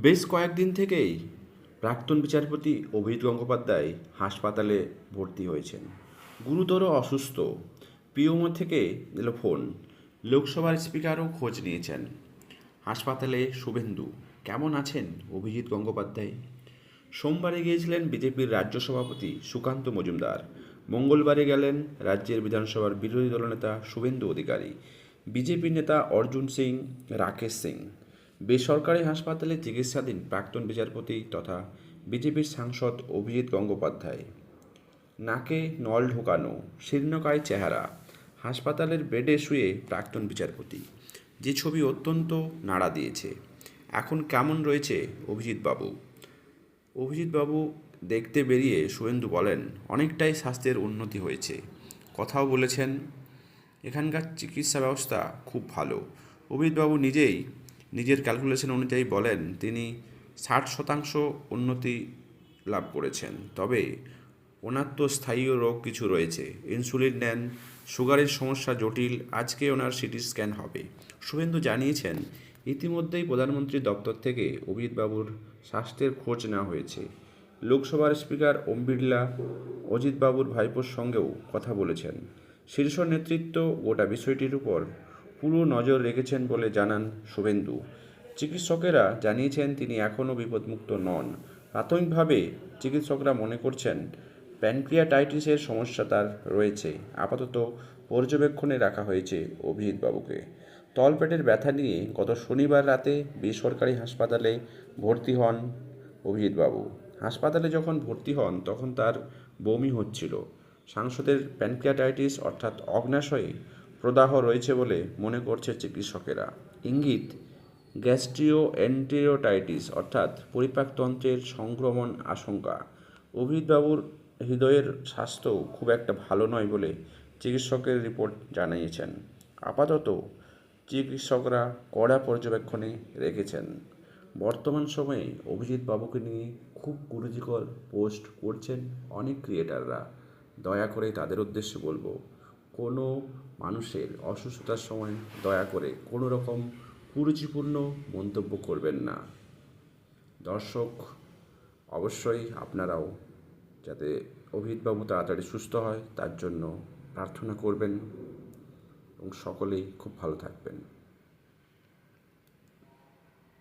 বেশ কয়েকদিন থেকেই প্রাক্তন বিচারপতি অভিজিৎ গঙ্গোপাধ্যায় হাসপাতালে ভর্তি হয়েছেন। গুরুতর অসুস্থ পিওমো থেকে এলো ফোন। লোকসভার স্পিকারও খোঁজ নিয়েছেন। হাসপাতালে শুভেন্দু, কেমন আছেন অভিজিৎ গঙ্গোপাধ্যায়? সোমবারে গিয়েছিলেন বিজেপির রাজ্য সভাপতি সুকান্ত মজুমদার। মঙ্গলবারে গেলেন রাজ্যের বিধানসভার বিরোধী দলনেতা শুভেন্দু অধিকারী। বিজেপি নেতা অর্জুন সিং, রাকেশ সিং। বেসরকারি হাসপাতালে চিকিৎসাধীন প্রাক্তন বিচারপতি তথা বিজেপির সাংসদ অভিজিৎ গঙ্গোপাধ্যায়। নাকে নল ঢোকানো, শীর্ণকায় চেহারা, হাসপাতালের বেডে শুয়ে প্রাক্তন বিচারপতি। যে ছবি অত্যন্ত নাড়া দিয়েছে। এখন কেমন রয়েছে অভিজিৎ বাবু অভিজিৎ বাবু দেখতে বেরিয়ে শুভেন্দু বলেন, অনেকটাই স্বাস্থ্যের উন্নতি হয়েছে। কথাও বলেছেন, এখানকার চিকিৎসা ব্যবস্থা খুব ভালো। অভিজিৎবাবু নিজেই নিজের ক্যালকুলেশন অনুযায়ী বলেন, তিনি ষাট শতাংশ উন্নতি লাভ করেছেন। তবে ওনার তো স্থায়ী রোগ কিছু রয়েছে। ইনসুলিন নেন সুগারের সমস্যা জটিল, আজকে ওনার সিটি স্ক্যান হবে। শুভেন্দু জানিয়েছেন, ইতিমধ্যেই প্রধানমন্ত্রী দপ্তর থেকে অভিজিৎবাবুর স্বাস্থ্যের খোঁজ নেওয়া হয়েছে। লোকসভার স্পিকার ওম বিড়লা অজিতবাবুর ভাইপোর সঙ্গেও কথা বলেছেন। শীর্ষ নেতৃত্ব গোটা বিষয়টির উপর পুরো নজর রেখেছেন বলে জানান শুভেন্দু। চিকিৎসকেরা জানিয়েছেন তিনি এখনও বিপদমুক্ত নন। প্রাথমিকভাবে চিকিৎসকরা মনে করছেন প্যানক্রিয়াটাইটিসের সমস্যা তার রয়েছে। আপাতত পর্যবেক্ষণে রাখা হয়েছে অভিজিৎবাবুকে। তলপেটের ব্যথা নিয়ে গত শনিবার রাতে বেসরকারি হাসপাতালে ভর্তি হন অভিজিৎবাবু। হাসপাতালে যখন ভর্তি হন, তখন তার বমি হচ্ছিল। সাংসদের প্যানক্রিয়াটাইটিস অর্থাৎ অগ্নাশয়ে প্রদাহ রয়েছে বলে মনে করছে চিকিৎসকেরা। ইঙ্গিত গ্যাস্ট্রিও এন্টেরিওটাইটিস অর্থাৎ পরিপাকতন্ত্রের সংক্রমণ আশঙ্কা। অভিজিৎবাবুর হৃদয়ের স্বাস্থ্য খুব একটা ভালো নয় বলে চিকিৎসকের রিপোর্ট জানিয়েছেন। আপাতত চিকিৎসকরা কড়া পর্যবেক্ষণে রেখেছেন। বর্তমান সময়ে অভিজিৎ বাবুকে নিয়ে খুব কুরুচিকর পোস্ট করছেন অনেক ক্রিয়েটাররা। দয়া করে তাদের উদ্দেশ্যে বলব কোনো মানুষের অসুস্থতার সময় দয়া করে কোনো রকম কুরুচিপূর্ণ মন্তব্য করবেন না। দর্শক, অবশ্যই আপনারাও যাতে অভিজিৎবাবু তাড়াতাড়ি সুস্থ হয়, তার জন্য প্রার্থনা করবেন এবং সকলেই খুব ভালো থাকবেন।